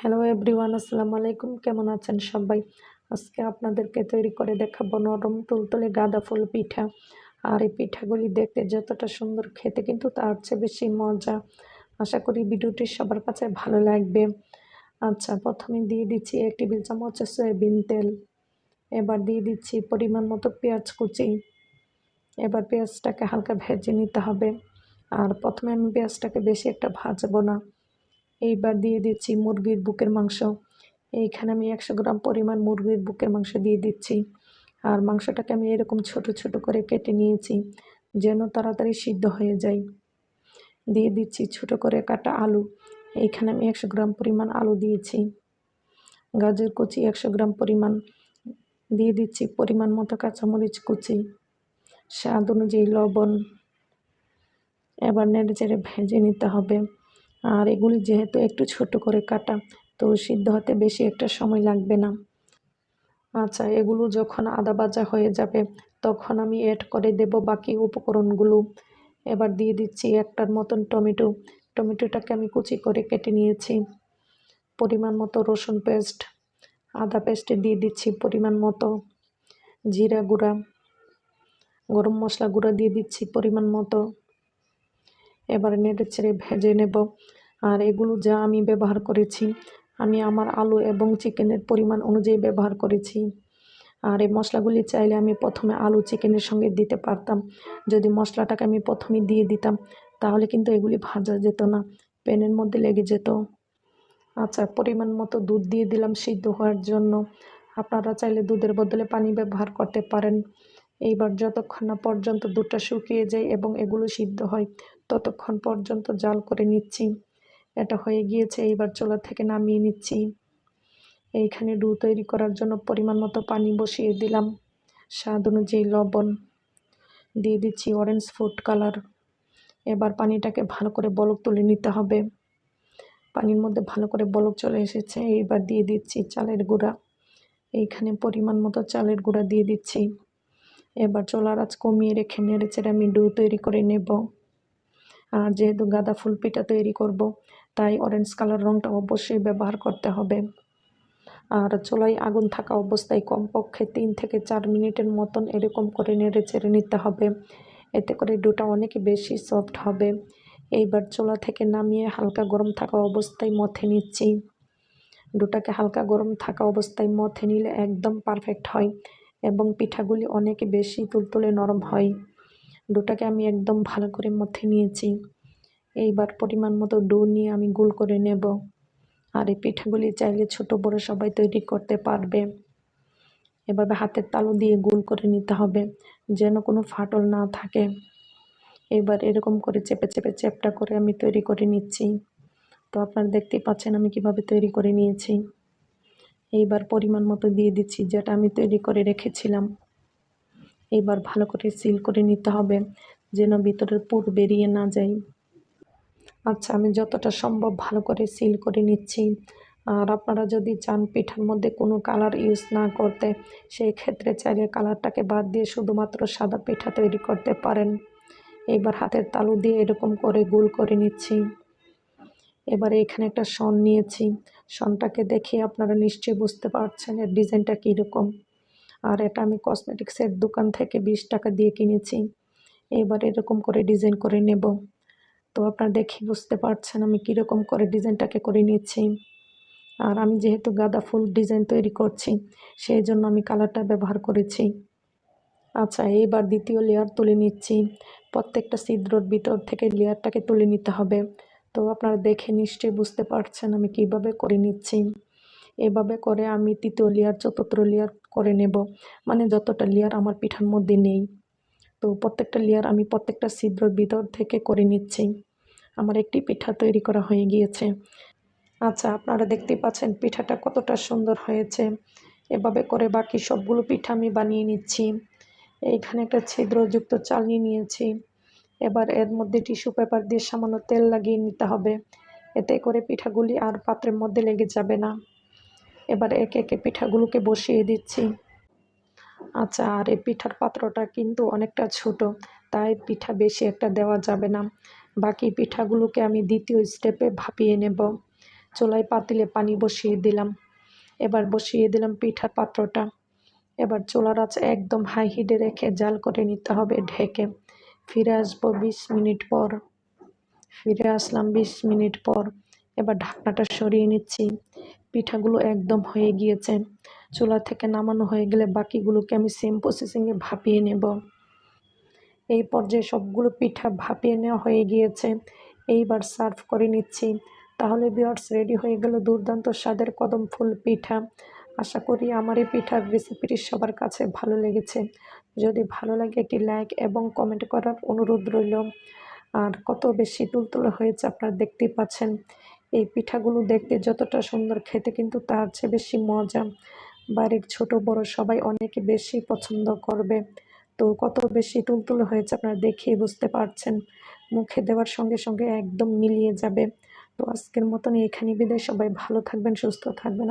Hello everyone, আসসালামু আলাইকুম। কেমন আছেন সবাই? আজকে আপনাদেরকে তৈরি করে দেখাবো নরম তুলতুলে গাঁদা ফুল পিঠা। আর এই পিঠাগুলি দেখতে যতটা সুন্দর খেতে কিন্তু তার চেয়ে বেশি মজা। আশা করি ভিডিওটি সবার কাছে ভালো লাগবে। আচ্ছা প্রথমে দিয়ে দিচ্ছি এক টেবিল চামচ সয়াবিন তেল। এবার দিয়ে দিচ্ছি পরিমাণ মতো পেঁয়াজ কুচি। এবার পেঁয়াজটাকে হালকা ভেজে নিতে হবে। আর প্রথমে আমি পেঁয়াজটাকে বেশি একটা ভাজবো না। এইবার দিয়ে দিচ্ছি মুরগির বুকের মাংস। এইখানে আমি একশো গ্রাম পরিমাণ মুরগির বুকের মাংস দিয়ে দিচ্ছি। আর মাংসটাকে আমি এরকম ছোট ছোট করে কেটে নিয়েছি, যেন তাড়াতাড়ি সিদ্ধ হয়ে যায়। দিয়ে দিচ্ছি ছোট করে কাটা আলু। এইখানে আমি একশো গ্রাম পরিমাণ আলু দিয়েছি। গাজর কুচি একশো গ্রাম পরিমাণ। দিয়ে দিচ্ছি পরিমাণ মতো কাঁচামরিচ কুচি। স্বাদ অনুযায়ী লবণ। এবার নেড়ে চেড়ে ভেজে নিতে হবে। আর এগুলি যেহেতু একটু ছোট করে কাটা, তো সিদ্ধ হতে বেশি একটা সময় লাগবে না। আচ্ছা এগুলো যখন আদা বাজা হয়ে যাবে, তখন আমি অ্যাড করে দেব বাকি উপকরণগুলো। এবার দিয়ে দিচ্ছি একটার মতন টমেটো। টমেটোটাকে আমি কুচি করে কেটে নিয়েছি। পরিমাণ মতো রসুন পেস্ট, আদা পেস্টে দিয়ে দিচ্ছি পরিমাণ মতো জিরা গুঁড়া, গরম মশলা গুঁড়া দিয়ে দিচ্ছি পরিমাণ মতো। এবার নেড়ে ছেড়ে ভেজে নেব। আর এগুলো যা আমি ব্যবহার করেছি, আমি আমার আলু এবং চিকেনের পরিমাণ অনুযায়ী ব্যবহার করেছি। আর এই মশলাগুলি চাইলে আমি প্রথমে আলু চিকেনের সঙ্গে দিতে পারতাম। যদি মশলাটাকে আমি প্রথমে দিয়ে দিতাম, তাহলে কিন্তু এগুলি ভাজা যেত না, প্যানের মধ্যে লেগে যেত। আচ্ছা পরিমাণ মতো দুধ দিয়ে দিলাম সিদ্ধ হওয়ার জন্য। আপনারা চাইলে দুধের বদলে পানি ব্যবহার করতে পারেন। এইবার যতক্ষণ না পর্যন্ত দুধটা শুকিয়ে যায় এবং এগুলো সিদ্ধ হয়, ততক্ষণ পর্যন্ত জাল করে নিচ্ছি। এটা হয়ে গিয়েছে, এইবার চোলা থেকে নামিয়ে নিচ্ছি। এইখানে ডু তৈরি করার জন্য পরিমাণ মতো পানি বসিয়ে দিলাম। স্বাদ অনুযায়ী লবণ দিয়ে দিচ্ছি অরেঞ্জ ফুড কালার এবার পানিটাকে ভালো করে বলক তুলে নিতে হবে। পানির মধ্যে ভালো করে বলক চলে এসেছে, এইবার দিয়ে দিচ্ছি চালের গুঁড়া। এইখানে পরিমাণ মতো চালের গুঁড়া দিয়ে দিচ্ছি। এবার চোলার আজ কমিয়ে রেখে নেড়ে আমি ডু তৈরি করে নেব। আর যেহেতু গাঁদা ফুল পিঠা তৈরি করব, তাই অরেঞ্জ কালার রঙটা অবশ্যই ব্যবহার করতে হবে। আর চুলায় আগুন থাকা অবস্থায় কমপক্ষে তিন থেকে চার মিনিটের মতন এরকম করে নেড়ে চেড়ে নিতে হবে। এতে করে ডোটা অনেক বেশি সফট হবে। এইবার চোলা থেকে নামিয়ে হালকা গরম থাকা অবস্থায় মথে নিচ্ছি। ডোটাকে হালকা গরম থাকা অবস্থায় মথে নিলে একদম পারফেক্ট হয়। এবং পিঠাগুলি অনেক বেশি তুলতুলে নরম হয়। ডোটাকে আমি একদম ভালো করে মথে নিয়েছি। এইবার পরিমাণ মতো ডো নিয়ে আমি গোল করে নেব। আর এই পিঠাগুলি চাইলে ছোট বড় সবাই তৈরি করতে পারবে। এভাবে হাতের তালু দিয়ে গোল করে নিতে হবে, যেন কোনো ফাটল না থাকে। এবার এরকম করে চেপে চেপে চেপটা করে আমি তৈরি করে নিচ্ছি। তো আপনারা দেখতেই পাচ্ছেন আমি কীভাবে তৈরি করে নিয়েছি। এইবার পরিমাণ মতো দিয়ে দিচ্ছি, যেটা আমি তৈরি করে রেখেছিলাম। এবার ভালো করে সিল করে নিতে হবে, যেন ভিতরের পুর বেরিয়ে না যায়। আচ্ছা আমি যতটা সম্ভব ভালো করে সিল করে নিচ্ছি। আর আপনারা যদি চান পিঠার মধ্যে কোনো কালার ইউজ না করতে, সেই ক্ষেত্রে চাইলে কালারটাকে বাদ দিয়ে শুধুমাত্র সাদা পিঠা তৈরি করতে পারেন। এবার হাতের তালু দিয়ে এরকম করে গোল করে নিচ্ছি। এবারে এখানে একটা শন নিয়েছি। শনটাকে দেখে আপনারা নিশ্চয়ই বুঝতে পারছেন এর ডিজাইনটা কীরকম। আর এটা আমি কসমেটিক্সের দোকান থেকে বিশ টাকা দিয়ে কিনেছি। এবার এরকম করে ডিজাইন করে নেব। তো আপনারা দেখে বুঝতে পারছেন আমি কীরকম করে ডিজাইনটাকে করে নিচ্ছি। আর আমি যেহেতু গাঁদা ফুল ডিজাইন তৈরি করছি, সেই জন্য আমি কালারটা ব্যবহার করেছি। আচ্ছা এইবার দ্বিতীয় লেয়ার তুলে নিচ্ছি। প্রত্যেকটা ছিদ্রর ভিতর থেকে লেয়ারটাকে তুলে নিতে হবে। তো আপনারা দেখে নিশ্চয়ই বুঝতে পারছেন আমি কীভাবে করে নিচ্ছি। এভাবে করে আমি তৃতীয় লেয়ার চতুর্থ লেয়ার করে নেব। মানে যতটা লেয়ার আমার পিঠার মধ্যে নেই। তো প্রত্যেকটা লেয়ার আমি প্রত্যেকটা ছিদ্রর ভিতর থেকে করে নিচ্ছি। আমার একটি পিঠা তৈরি করা হয়ে গিয়েছে। আচ্ছা আপনারা দেখতেই পাচ্ছেন পিঠাটা কতটা সুন্দর হয়েছে। এভাবে করে বাকি সবগুলো পিঠা আমি বানিয়ে নিচ্ছি। এইখানে একটা ছিদ্রযুক্ত চালনি নিয়েছি। এবার এর মধ্যে টিস্যু পেপার দিয়ে সামান্য তেল লাগিয়ে নিতে হবে। এতে করে পিঠাগুলি আর পাত্রের মধ্যে লেগে যাবে না। এবার একে একে পিঠাগুলোকে বসিয়ে দিচ্ছি। আচ্ছা আর এই পিঠার পাত্রটা কিন্তু অনেকটা ছোট, তাই পিঠা বেশি একটা দেওয়া যাবে না। বাকি পিঠাগুলোকে আমি দ্বিতীয় স্টেপে ভাপিয়ে নেব। চুলায় পাতিলে পানি বসিয়ে দিলাম। এবার বসিয়ে দিলাম পিঠার পাত্রটা। এবার চুলার আঁচ একদম হাই হিটে রেখে জাল করে নিতে হবে ঢেকে। ফিরে আসব বিশ মিনিট পর। ফিরে আসলাম বিশ মিনিট পর। এবার ঢাকনাটা সরিয়ে নিচ্ছি। পিঠাগুলো একদম হয়ে গিয়েছে। চুলা থেকে নামানো হয়ে গেলে বাকিগুলোকে আমি সেম প্রসেসিংয়ে ভাপিয়ে নেব। এই পর্যায়ে সবগুলো পিঠা ভাপিয়ে নেওয়া হয়ে গিয়েছে। এইবার সার্ভ করে নিচ্ছি। তাহলে বিয়ার্স রেডি হয়ে গেল দুর্দান্ত স্বাদের কদম ফুল পিঠা। আশা করি আমার এই পিঠার রেসিপিটি সবার কাছে ভালো লেগেছে। যদি ভালো লাগে একটি লাইক এবং কমেন্ট করার অনুরোধ রইল। আর কত বেশি তুলতুলে হয়েছে আপনারা দেখতেই পাচ্ছেন। এই পিঠাগুলো দেখতে যতটা সুন্দর, খেতে কিন্তু তার চেয়ে বেশি মজা। বাড়ির ছোট, বড় সবাই অনেক বেশি পছন্দ করবে। তো কত বেশি তুলতুলে হয়েছে আপনারা দেখেই বুঝতে পারছেন। মুখে দেওয়ার সঙ্গে সঙ্গে একদম মিলিয়ে যাবে। তো আজকের মতন এখানে বিদায়। সবাই ভালো থাকবেন, সুস্থ থাকবেন।